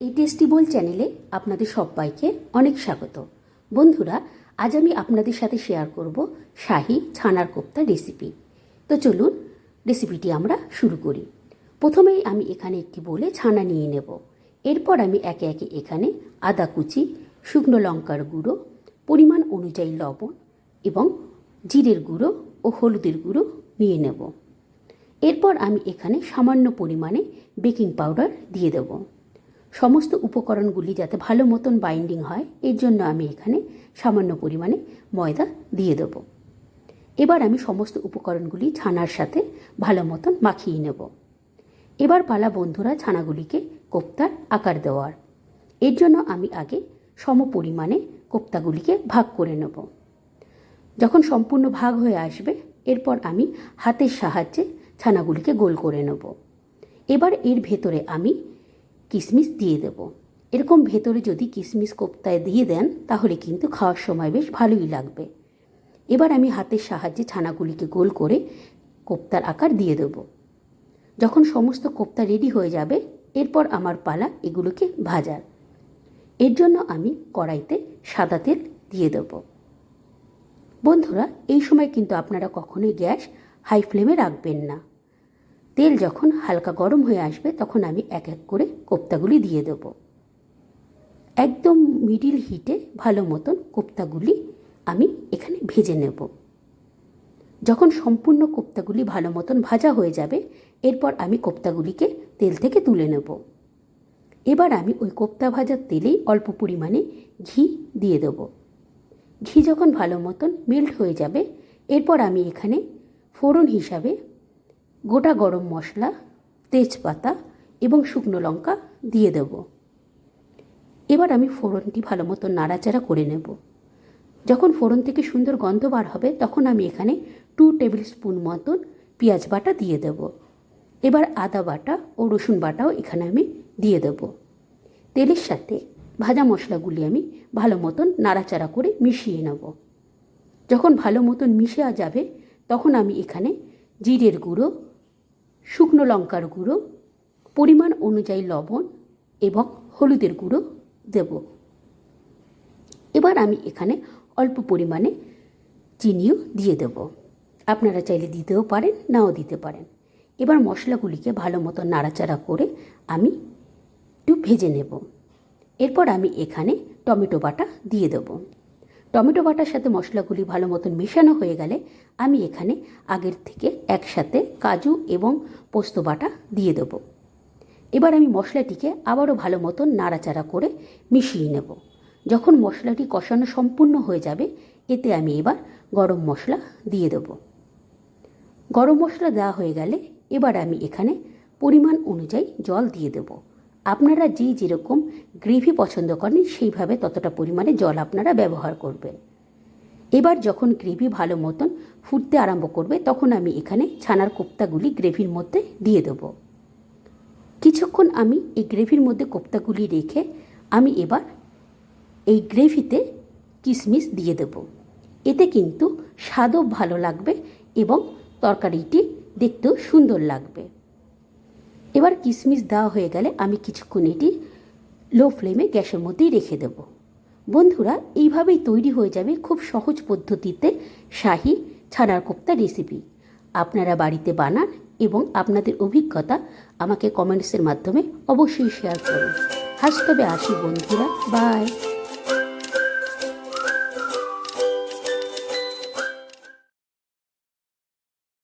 এই টেস্টি বল চ্যানেলে আপনাদের সবাইকে অনেক স্বাগত। বন্ধুরা, আজ আমি আপনাদের সাথে শেয়ার করব শাহি ছানার কোপ্তা রেসিপি তো চলুন রেসিপিটি আমরা শুরু করি। প্রথমেই আমি এখানে একটি বলে ছানা নিয়ে নেব। এরপর আমি একে একে এখানে আদা কুচি, শুকনো লঙ্কার গুঁড়ো, পরিমাণ অনুযায়ী লবণ এবং জিরের গুঁড়ো ও হলুদের গুঁড়ো নিয়ে নেব। এরপর আমি এখানে সামান্য পরিমাণে বেকিং পাউডার দিয়ে দেব। সমস্ত উপকরণগুলি যাতে ভালো মতন বাইন্ডিং হয়, এর জন্য আমি এখানে সামান্য পরিমাণে ময়দা দিয়ে দেব। এবার আমি সমস্ত উপকরণগুলি ছানার সাথে ভালো মতন মাখিয়ে নেব। এবার পালা বন্ধুরা ছানাগুলিকে কোপ্তার আকার দেওয়ার। এর জন্য আমি আগে সম পরিমাণে কোপ্তাগুলিকে ভাগ করে নেব। যখন সম্পূর্ণ ভাগ হয়ে আসবে, এরপর আমি হাতের সাহায্যে ছানাগুলিকে গোল করে নেব। এবার এর ভেতরে আমি কিশমিশ দিয়ে দেব। এরকম ভেতরে যদি কিশমিশ কোপ্তায় দিয়ে দেন, তাহলে কিন্তু খাওয়ার সময় বেশ ভালোই লাগবে। এবার আমি হাতের সাহায্যে ছানাগুলিকে গোল করে কোপ্তার আকার দিয়ে দেব। যখন সমস্ত কোপ্তা রেডি হয়ে যাবে, এরপর আমার পালা এগুলোকে ভাজার। এর জন্য আমি কড়াইতে সাদা তেল দিয়ে দেবো। বন্ধুরা, এই সময় কিন্তু আপনারা কখনোই গ্যাস হাই ফ্লেমে রাখবেন না। তেল যখন হালকা গরম হয়ে আসবে, তখন আমি এক এক করে কোপ্তাগুলি দিয়ে দেব। একদম মিডিল হিটে ভালো মতন কোপ্তাগুলি আমি এখানে ভেজে নেব। যখন সম্পূর্ণ কোপ্তাগুলি ভালো মতন ভাজা হয়ে যাবে, এরপর আমি কোপ্তাগুলিকে তেল থেকে তুলে নেব। এবার আমি ওই কোপ্তা ভাজার তেলেই অল্প পরিমাণে ঘি দিয়ে দেবো। ঘি যখন ভালো মতন মেল্ট হয়ে যাবে, এরপর আমি এখানে ফোড়ন হিসাবে গোটা গরম মশলা, তেজপাতা এবং শুকনো লঙ্কা দিয়ে দেব। এবার আমি ফোড়নটি ভালো মতো নাড়াচাড়া করে নেব। যখন ফোড়ন থেকে সুন্দর গন্ধ বার হবে, তখন আমি এখানে টু টেবিল স্পুন মতন পেঁয়াজ বাটা দিয়ে দেব। এবার আদা বাটা ও রসুন বাটাও এখানে আমি দিয়ে দেব। তেলের সাথে ভাজা মশলাগুলি আমি ভালো মতন নাড়াচাড়া করে মিশিয়ে নেব। যখন ভালো মতন মিশে যাবে, তখন আমি এখানে জিরের গুঁড়ো শুকনো লঙ্কার গুঁড়ো, পরিমাণ অনুযায়ী লবণ এবং হলুদের গুঁড়ো দেব। এবার আমি এখানে অল্প পরিমাণে চিনিও দিয়ে দেব। আপনারা চাইলে দিতেও পারেন, নাও দিতে পারেন। এবার মশলাগুলিকে ভালো মতো নাড়াচাড়া করে আমি একটু ভেজে নেব। এরপর আমি এখানে টমেটো বাটা দিয়ে দেবো। টমেটো বাটার সাথে মশলাগুলি ভালো মতন মেশানো হয়ে গেলে আমি এখানে আগের থেকে একসাথে কাজু এবং পোস্ত বাটা দিয়ে দেব। এবার আমি মশলাটিকে আবারও ভালো মতন নাড়াচাড়া করে মিশিয়ে নেব। যখন মশলাটি কষানো সম্পূর্ণ হয়ে যাবে, এতে আমি এবার গরম মশলা দিয়ে দেব। গরম মশলা দেওয়া হয়ে গেলে এবার আমি এখানে পরিমাণ অনুযায়ী জল দিয়ে দেবো। আপনারা যে যেরকম গ্রেভি পছন্দ করেন, সেইভাবে ততটা পরিমাণে জল আপনারা ব্যবহার করবেন। এবার যখন গ্রেভি ভালো মতন ফুটতে আরম্ভ করবে, তখন আমি এখানে ছানার কোপ্তাগুলি গ্রেভির মধ্যে দিয়ে দেব। কিছুক্ষণ আমি এই গ্রেভির মধ্যে কোপ্তাগুলি রেখে আমি এবার এই গ্রেভিতে কিশমিশ দিয়ে দেব। এতে কিন্তু স্বাদও ভালো লাগবে এবং তরকারিটি দেখতেও সুন্দর লাগবে। এবার কিশমিশ দেওয়া হয়ে গেলে আমি কিছুক্ষণ এটি লো ফ্লেমে গ্যাসের মধ্যেই রেখে দেব। বন্ধুরা, এইভাবেই তৈরি হয়ে যাবে খুব সহজ পদ্ধতিতে শাহি ছানার কোপ্তা রেসিপি আপনারা বাড়িতে বানান এবং আপনাদের অভিজ্ঞতা আমাকে কমেন্টসের মাধ্যমে অবশ্যই শেয়ার করুন। হাসতবে আসি বন্ধুরা বাই